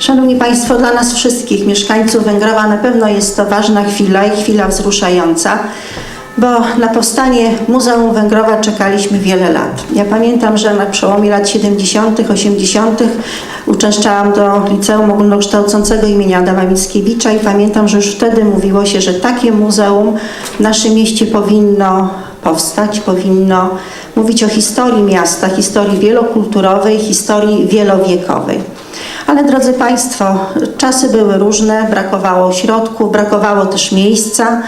Szanowni Państwo, dla nas wszystkich, mieszkańców Węgrowa, na pewno jest to ważna chwila i chwila wzruszająca, bo na powstanie Muzeum Węgrowa czekaliśmy wiele lat. Ja pamiętam, że na przełomie lat 70., 80. uczęszczałam do Liceum Ogólnokształcącego imienia Adama Mickiewicza i pamiętam, że już wtedy mówiło się, że takie muzeum w naszym mieście powinno powstać, powinno mówić o historii miasta, historii wielokulturowej, historii wielowiekowej. Ale drodzy Państwo, czasy były różne, brakowało środków, brakowało też miejsca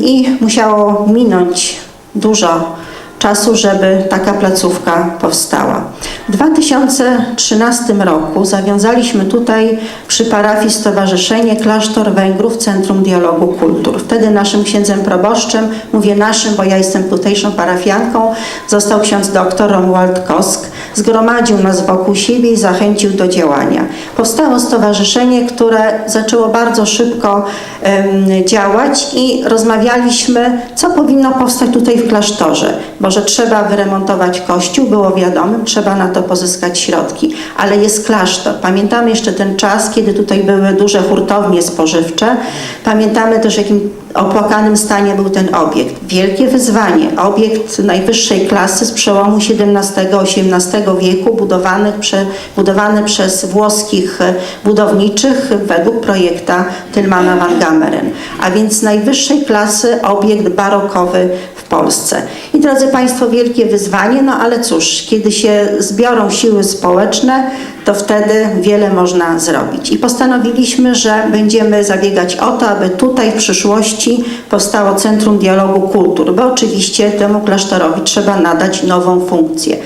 i musiało minąć dużo czasu, żeby taka placówka powstała. W 2013 roku zawiązaliśmy tutaj przy parafii Stowarzyszenie Klasztor Węgrów Centrum Dialogu Kultur. Wtedy naszym księdzem proboszczem, mówię naszym, bo ja jestem tutejszą parafianką, został ksiądz doktor Romuald Kosk. Zgromadził nas wokół siebie i zachęcił do działania. Powstało stowarzyszenie, które zaczęło bardzo szybko em, działać i rozmawialiśmy, co powinno powstać tutaj w klasztorze, bo że trzeba wyremontować kościół, było wiadomym, trzeba na to pozyskać środki, ale jest klasztor. Pamiętamy jeszcze ten czas, kiedy tutaj były duże hurtownie spożywcze. Pamiętamy też, jakim opłakanym stanie był ten obiekt. Wielkie wyzwanie. Obiekt najwyższej klasy z przełomu XVII-XVIII wieku, budowany, prze, budowany przez włoskich e, budowniczych według projekta Tylmana van Gameren. A więc najwyższej klasy obiekt barokowy w Polsce. I drodzy Państwo, wielkie wyzwanie, no ale cóż, kiedy się zbiorą siły społeczne, to wtedy wiele można zrobić. I postanowiliśmy, że będziemy zabiegać o to, aby tutaj w przyszłości powstało Centrum Dialogu Kultur, bo oczywiście temu klasztorowi trzeba nadać nową funkcję.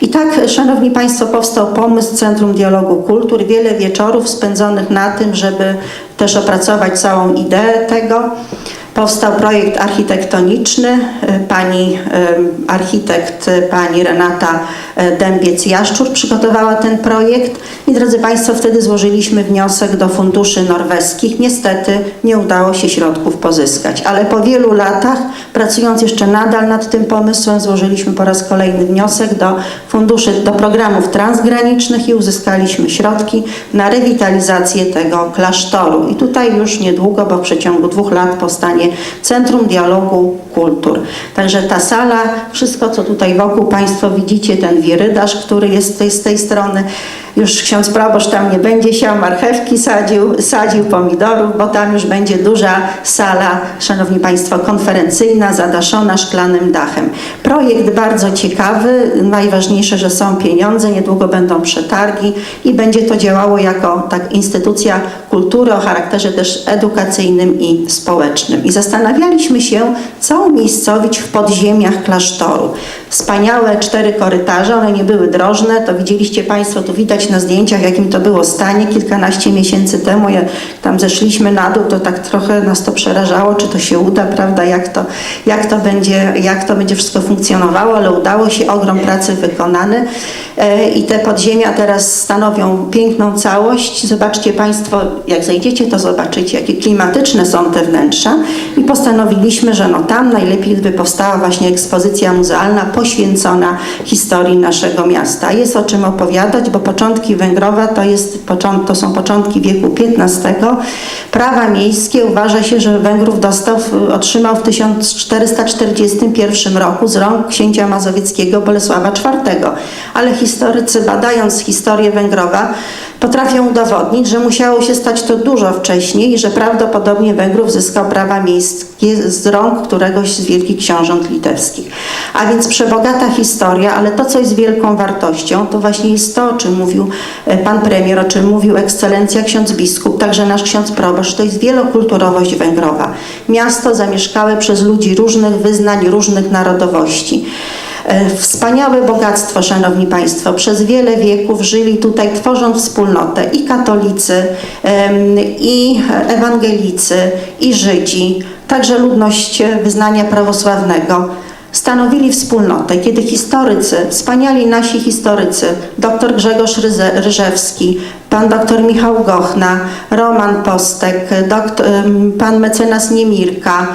I tak, Szanowni Państwo, powstał pomysł Centrum Dialogu Kultur, wiele wieczorów spędzonych na tym, żeby też opracować całą ideę tego. Powstał projekt architektoniczny. Pani em, architekt, e, pani Renata e, Dębiec-Jaszczur przygotowała ten projekt i drodzy Państwo, wtedy złożyliśmy wniosek do funduszy norweskich. Niestety nie udało się środków pozyskać, ale po wielu latach, pracując jeszcze nadal nad tym pomysłem, złożyliśmy po raz kolejny wniosek do funduszy, do programów transgranicznych i uzyskaliśmy środki na rewitalizację tego klasztoru. I tutaj już niedługo, bo w przeciągu dwóch lat powstanie Centrum Dialogu Kultur. Także ta sala, wszystko co tutaj wokół Państwo widzicie, ten wirydarz, który jest z tej, z tej strony, już ksiądz proboszcz tam nie będzie siał marchewki, sadził, sadził pomidorów, bo tam już będzie duża sala, szanowni państwo, konferencyjna, zadaszona szklanym dachem. Projekt bardzo ciekawy, najważniejsze, że są pieniądze, niedługo będą przetargi i będzie to działało jako tak instytucja kultury o charakterze też edukacyjnym i społecznym. I zastanawialiśmy się, co umiejscowić w podziemiach klasztoru. Wspaniałe cztery korytarze, one nie były drożne, to widzieliście Państwo, tu widać na zdjęciach, jakim to było stanie kilkanaście miesięcy temu. Jak tam zeszliśmy na dół, to tak trochę nas to przerażało, czy to się uda, prawda, jak to, jak to, będzie, jak to będzie wszystko funkcjonowało, ale udało się, ogrom pracy wykonany E, i te podziemia teraz stanowią piękną całość. Zobaczcie Państwo, jak zejdziecie, to zobaczycie, jakie klimatyczne są te wnętrza i postanowiliśmy, że no tam najlepiej gdyby powstała właśnie ekspozycja muzealna poświęcona historii naszego miasta. Jest o czym opowiadać, bo początki Węgrowa to, jest, to są początki wieku XV. Prawa miejskie uważa się, że Węgrów dostał, otrzymał w 1441 roku z rąk księcia mazowieckiego Bolesława IV. Ale historycy badając historię Węgrowa potrafią udowodnić, że musiało się stać to dużo wcześniej i że prawdopodobnie Węgrów zyskał prawa miejskie z rąk któregoś z wielkich książąt litewskich. A więc przebogata historia, ale to, co jest wielką wartością, to właśnie jest to, o czym mówił e, pan premier, o czym mówił ekscelencja ksiądz biskup, także nasz ksiądz proboszcz, to jest wielokulturowość Węgrowa. Miasto zamieszkałe przez ludzi różnych wyznań, różnych narodowości. E, Wspaniałe bogactwo, Szanowni Państwo. Przez wiele wieków żyli tutaj, tworząc wspólnotę i katolicy, i ewangelicy, i Żydzi, także ludność wyznania prawosławnego. Stanowili wspólnotę, kiedy historycy, wspaniali nasi historycy, dr Grzegorz Ryżewski, pan dr Michał Gochna, Roman Postek, doktor, pan mecenas Niemirka, em,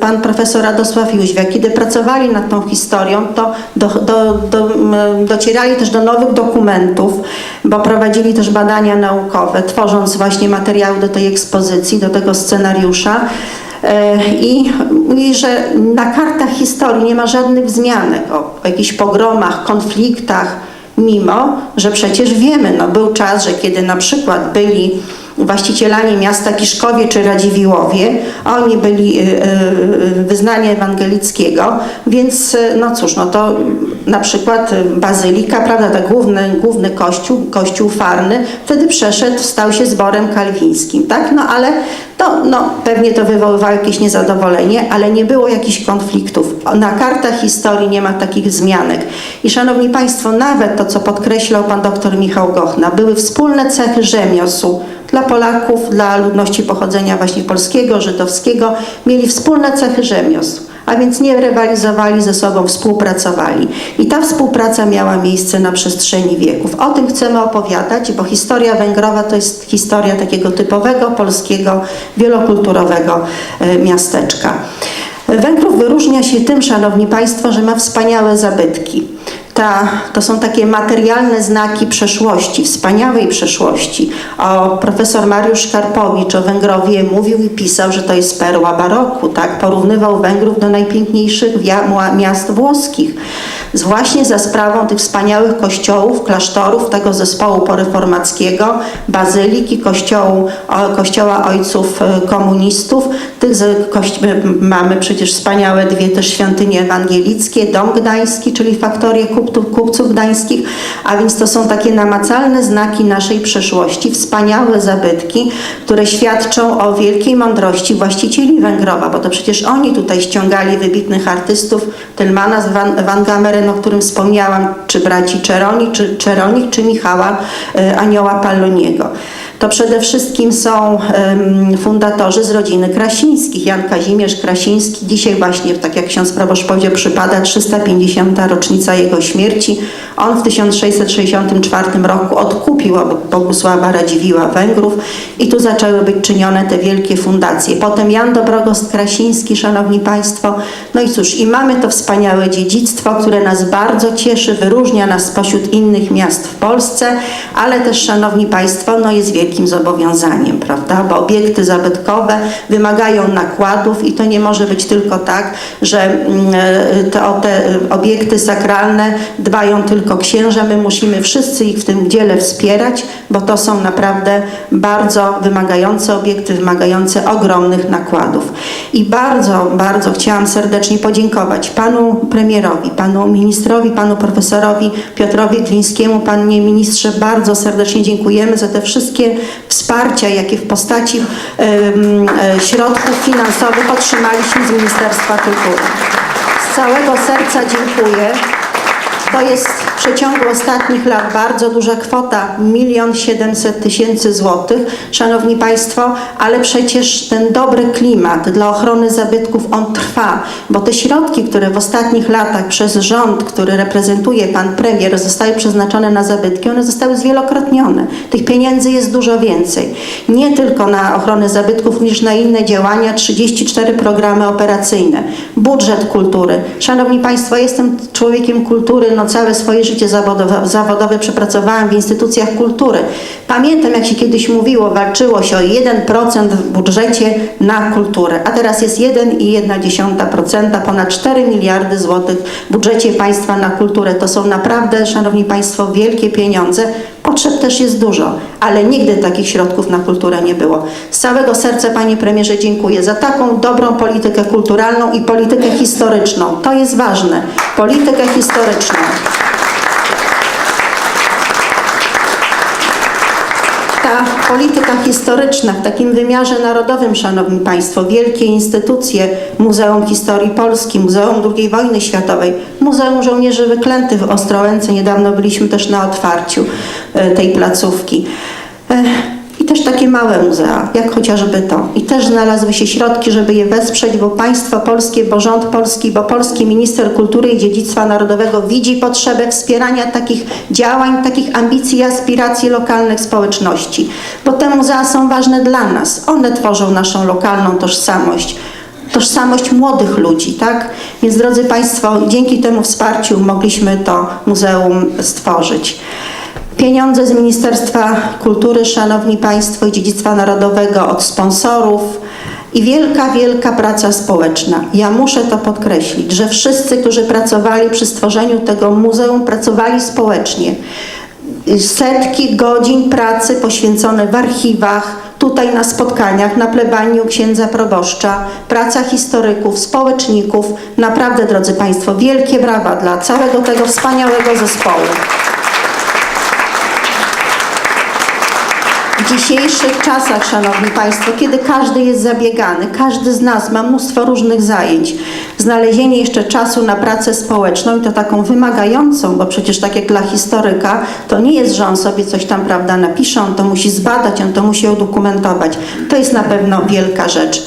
pan profesor Radosław Jóźwiak, kiedy pracowali nad tą historią, to do, do, do, docierali też do nowych dokumentów, bo prowadzili też badania naukowe, tworząc właśnie materiały do tej ekspozycji, do tego scenariusza. E, I mówi, że na kartach historii nie ma żadnych wzmianek o, o jakichś pogromach, konfliktach, mimo że przecież wiemy, no był czas, że kiedy na przykład byli właścicielami miasta Kiszkowie czy Radziwiłowie, oni byli y, y, wyznania ewangelickiego, więc y, no cóż, no to na przykład y, bazylika, prawda, ten główny, główny kościół, kościół farny, wtedy przeszedł, stał się zborem kalwińskim, tak, no ale to no, pewnie to wywoływało jakieś niezadowolenie, ale nie było jakichś konfliktów. Na kartach historii nie ma takich wzmianek. I szanowni Państwo, nawet to, co podkreślał pan doktor Michał Gochna, były wspólne cechy rzemiosł dla Polaków, dla ludności pochodzenia właśnie polskiego, żydowskiego, mieli wspólne cechy rzemiosł a więc nie rywalizowali ze sobą, współpracowali. I ta współpraca miała miejsce na przestrzeni wieków. O tym chcemy opowiadać, bo historia węgrowa to jest historia takiego typowego polskiego, wielokulturowego e, miasteczka. Węgrów wyróżnia się tym, Szanowni Państwo, że ma wspaniałe zabytki. Ta, to są takie materialne znaki przeszłości, wspaniałej przeszłości. O profesor Mariusz Karpowicz o Węgrowie mówił i pisał, że to jest perła baroku, tak? Porównywał Węgrów do najpiękniejszych miast włoskich. Właśnie za sprawą tych wspaniałych kościołów, klasztorów, tego zespołu poreformackiego, bazyliki, kościołu, o, kościoła ojców e, komunistów. Mamy przecież wspaniałe dwie też świątynie ewangelickie, Dom Gdański, czyli faktorię kupców, kupców gdańskich, a więc to są takie namacalne znaki naszej przeszłości, wspaniałe zabytki, które świadczą o wielkiej mądrości właścicieli Węgrowa, bo to przecież oni tutaj ściągali wybitnych artystów, Tylmana z Van, Van Gameren, o którym wspomniałam, czy braci Czeroni, czy Czeronik, czy Michała e, Anioła Palloniego. To przede wszystkim są fundatorzy z rodziny Krasińskich. Jan Kazimierz Krasiński, dzisiaj właśnie, tak jak ksiądz proboszcz powiedział, przypada 350. rocznica jego śmierci. On w 1664 roku odkupił od Bogusława Radziwiła Węgrów i tu zaczęły być czynione te wielkie fundacje. Potem Jan Dobrogost Krasiński, Szanowni Państwo. No i cóż, i mamy to wspaniałe dziedzictwo, które nas bardzo cieszy, wyróżnia nas spośród innych miast w Polsce, ale też, Szanowni Państwo, no jest wielkim zobowiązaniem, prawda? Bo obiekty zabytkowe wymagają nakładów i to nie może być tylko tak, że mm, te, o te obiekty sakralne dbają tylko księża. My musimy wszyscy ich w tym dziele wspierać, bo to są naprawdę bardzo wymagające obiekty, wymagające ogromnych nakładów. I bardzo, bardzo chciałam serdecznie podziękować panu premierowi, panu ministrowi, panu profesorowi Piotrowi Glińskiemu, panie ministrze, bardzo serdecznie dziękujemy za te wszystkie wsparcia, jakie w postaci e, środków finansowych otrzymaliśmy z Ministerstwa Kultury. Z całego serca dziękuję. To jest w przeciągu ostatnich lat bardzo duża kwota, milion siedemset tysięcy złotych, Szanowni Państwo, ale przecież ten dobry klimat dla ochrony zabytków, on trwa, bo te środki, które w ostatnich latach przez rząd, który reprezentuje Pan Premier, zostały przeznaczone na zabytki, one zostały zwielokrotnione. Tych pieniędzy jest dużo więcej. Nie tylko na ochronę zabytków, również na inne działania, 34 programy operacyjne, budżet kultury. Szanowni Państwo, jestem człowiekiem kultury, no całe swoje życie zawodowe, zawodowe przepracowałam w instytucjach kultury. Pamiętam, jak się kiedyś mówiło, walczyło się o 1% w budżecie na kulturę, a teraz jest 1,1%, ponad 4 miliardy złotych w budżecie państwa na kulturę. To są naprawdę, Szanowni Państwo, wielkie pieniądze. Potrzeb też jest dużo, ale nigdy takich środków na kulturę nie było. Z całego serca, Panie Premierze, dziękuję za taką dobrą politykę kulturalną i politykę historyczną. To jest ważne. Politykę historyczną. Ta polityka historyczna w takim wymiarze narodowym, Szanowni Państwo, wielkie instytucje, Muzeum Historii Polski, Muzeum II wojny światowej, Muzeum Żołnierzy Wyklętych w Ostrołęce, niedawno byliśmy też na otwarciu e, tej placówki. Takie małe muzea, jak chociażby to. I też znalazły się środki, żeby je wesprzeć, bo państwo polskie, bo rząd polski, bo polski minister kultury i dziedzictwa narodowego widzi potrzebę wspierania takich działań, takich ambicji i aspiracji lokalnych społeczności. Bo te muzea są ważne dla nas. One tworzą naszą lokalną tożsamość tożsamość młodych ludzi, tak? Więc drodzy Państwo, dzięki temu wsparciu mogliśmy to muzeum stworzyć. Pieniądze z Ministerstwa Kultury, Szanowni Państwo, i Dziedzictwa Narodowego od sponsorów i wielka, wielka praca społeczna. Ja muszę to podkreślić, że wszyscy, którzy pracowali przy stworzeniu tego muzeum, pracowali społecznie. Setki godzin pracy poświęcone w archiwach, tutaj na spotkaniach, na plebanii u księdza proboszcza, praca historyków, społeczników. Naprawdę, drodzy Państwo, wielkie brawa dla całego tego wspaniałego zespołu. W dzisiejszych czasach, Szanowni Państwo, kiedy każdy jest zabiegany, każdy z nas ma mnóstwo różnych zajęć, znalezienie jeszcze czasu na pracę społeczną i to taką wymagającą, bo przecież tak jak dla historyka, to nie jest, że on sobie coś tam, prawda, napisze, on to musi zbadać, on to musi udokumentować. To jest na pewno wielka rzecz.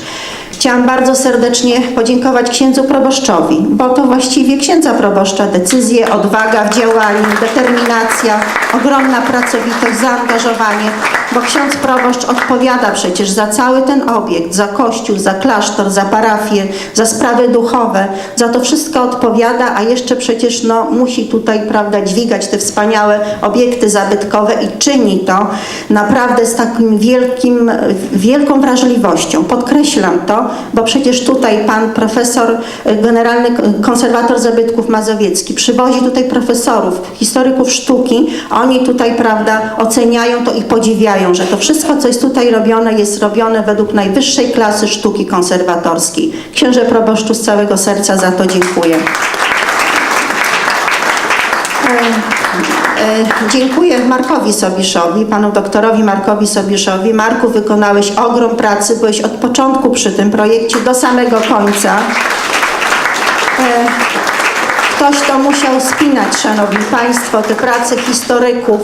Chciałam bardzo serdecznie podziękować księdzu proboszczowi, bo to właściwie księdza proboszcza decyzje, odwaga w działaniu, determinacja, ogromna pracowitość, zaangażowanie, bo ksiądz proboszcz odpowiada przecież za cały ten obiekt, za kościół, za klasztor, za parafię, za sprawy duchowe, za to wszystko odpowiada, a jeszcze przecież no, musi tutaj prawda, dźwigać te wspaniałe obiekty zabytkowe i czyni to naprawdę z takim wielkim, wielką wrażliwością. Podkreślam to, bo przecież tutaj pan profesor, y, generalny konserwator zabytków mazowiecki przywozi tutaj profesorów, historyków sztuki, oni tutaj, prawda, oceniają to i podziwiają, że to wszystko, co jest tutaj robione, jest robione według najwyższej klasy sztuki konserwatorskiej. Księże proboszczu z całego serca za to dziękuję. E, Dziękuję Markowi Sobiszowi, panu doktorowi Markowi Sobiszowi. Marku, wykonałeś ogrom pracy, byłeś od początku przy tym projekcie do samego końca. Ktoś to musiał spinać, Szanowni Państwo, te prace historyków,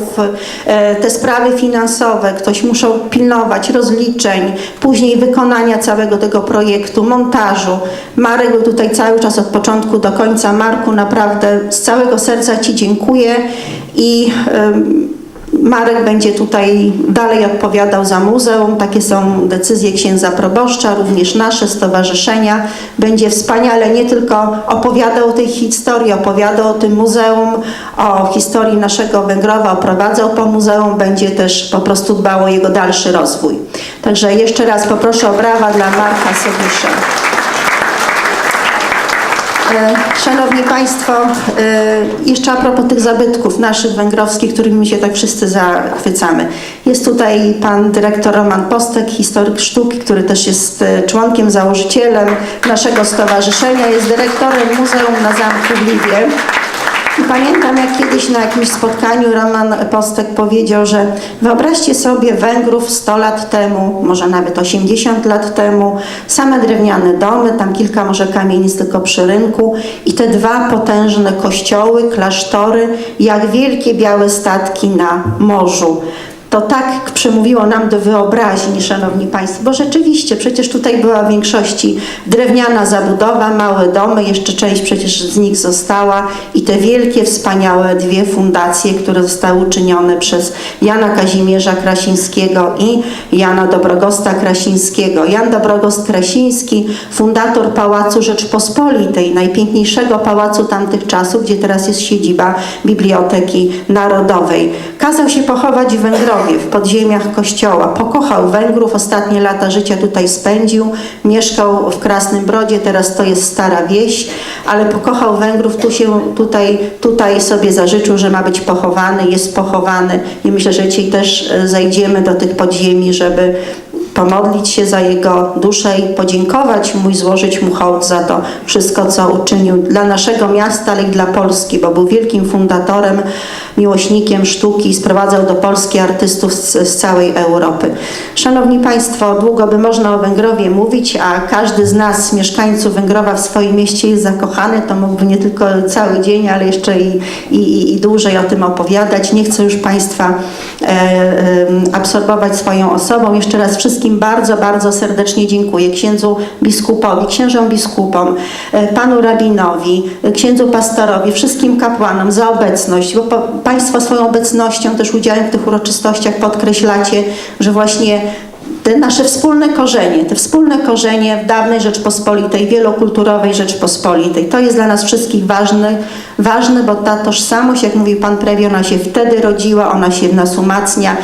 e, te sprawy finansowe, ktoś musiał pilnować rozliczeń, później wykonania całego tego projektu, montażu. Marek był tutaj cały czas od początku do końca. Marku, naprawdę z całego serca Ci dziękuję i Marek będzie tutaj dalej odpowiadał za muzeum. Takie są decyzje księdza proboszcza, również nasze stowarzyszenia. Będzie wspaniale nie tylko opowiadał o tej historii, opowiadał o tym muzeum, o historii naszego Węgrowa, oprowadzał po muzeum, będzie też po prostu dbał o jego dalszy rozwój. Także jeszcze raz poproszę o brawa dla Marka Sobisza. E, Szanowni Państwo, e, jeszcze a propos tych zabytków naszych węgrowskich, którymi się tak wszyscy zachwycamy. Jest tutaj pan dyrektor Roman Postek, historyk sztuki, który też jest e, członkiem, założycielem naszego stowarzyszenia, jest dyrektorem Muzeum na Zamku w. I pamiętam, jak kiedyś na jakimś spotkaniu Roman Postek powiedział, że wyobraźcie sobie Węgrów 100 lat temu, może nawet 80 lat temu, same drewniane domy, tam kilka może kamienic tylko przy rynku. I te dwa potężne kościoły, klasztory, jak wielkie białe statki na morzu to tak przemówiło nam do wyobraźni, Szanowni Państwo, bo rzeczywiście przecież tutaj była w większości drewniana zabudowa, małe domy, jeszcze część przecież z nich została i te wielkie, wspaniałe dwie fundacje, które zostały uczynione przez Jana Kazimierza Krasińskiego i Jana Dobrogosta Krasińskiego. Jan Dobrogost Krasiński, fundator Pałacu Rzeczpospolitej, najpiękniejszego pałacu tamtych czasów, gdzie teraz jest siedziba Biblioteki Narodowej. Kazał się pochować w Węgrowie, w podziemiach kościoła. Pokochał Węgrów, ostatnie lata życia tutaj spędził. Mieszkał w Krasnym Brodzie, teraz to jest stara wieś, ale pokochał Węgrów, tu się, tutaj, tutaj sobie zażyczył, że ma być pochowany, jest pochowany i myślę, że dzisiaj też e, zajdziemy do tych podziemi, żeby pomodlić się za jego duszę i podziękować mu i złożyć mu hołd za to wszystko, co uczynił dla naszego miasta, ale i dla Polski, bo był wielkim fundatorem miłośnikiem sztuki, sprowadzał do Polski artystów z, z całej Europy. Szanowni Państwo, długo by można o Węgrowie mówić, a każdy z nas, mieszkańców Węgrowa w swoim mieście jest zakochany, to mógłby nie tylko cały dzień, ale jeszcze i, i, i- i dłużej o tym opowiadać. Nie chcę już Państwa e, e, absorbować swoją osobą. Jeszcze raz wszystkim bardzo, bardzo serdecznie dziękuję. Księdzu biskupowi, księżom biskupom, e, panu rabinowi, e, księdzu pastorowi, wszystkim kapłanom za obecność, bo Państwo swoją obecnością, też udziałem w tych uroczystościach podkreślacie, że właśnie te nasze wspólne korzenie, te wspólne korzenie w dawnej Rzeczpospolitej, wielokulturowej Rzeczpospolitej. To jest dla nas wszystkich ważne, ważne, bo ta tożsamość, jak mówił Pan Premier, ona się wtedy rodziła, ona się w nas umacnia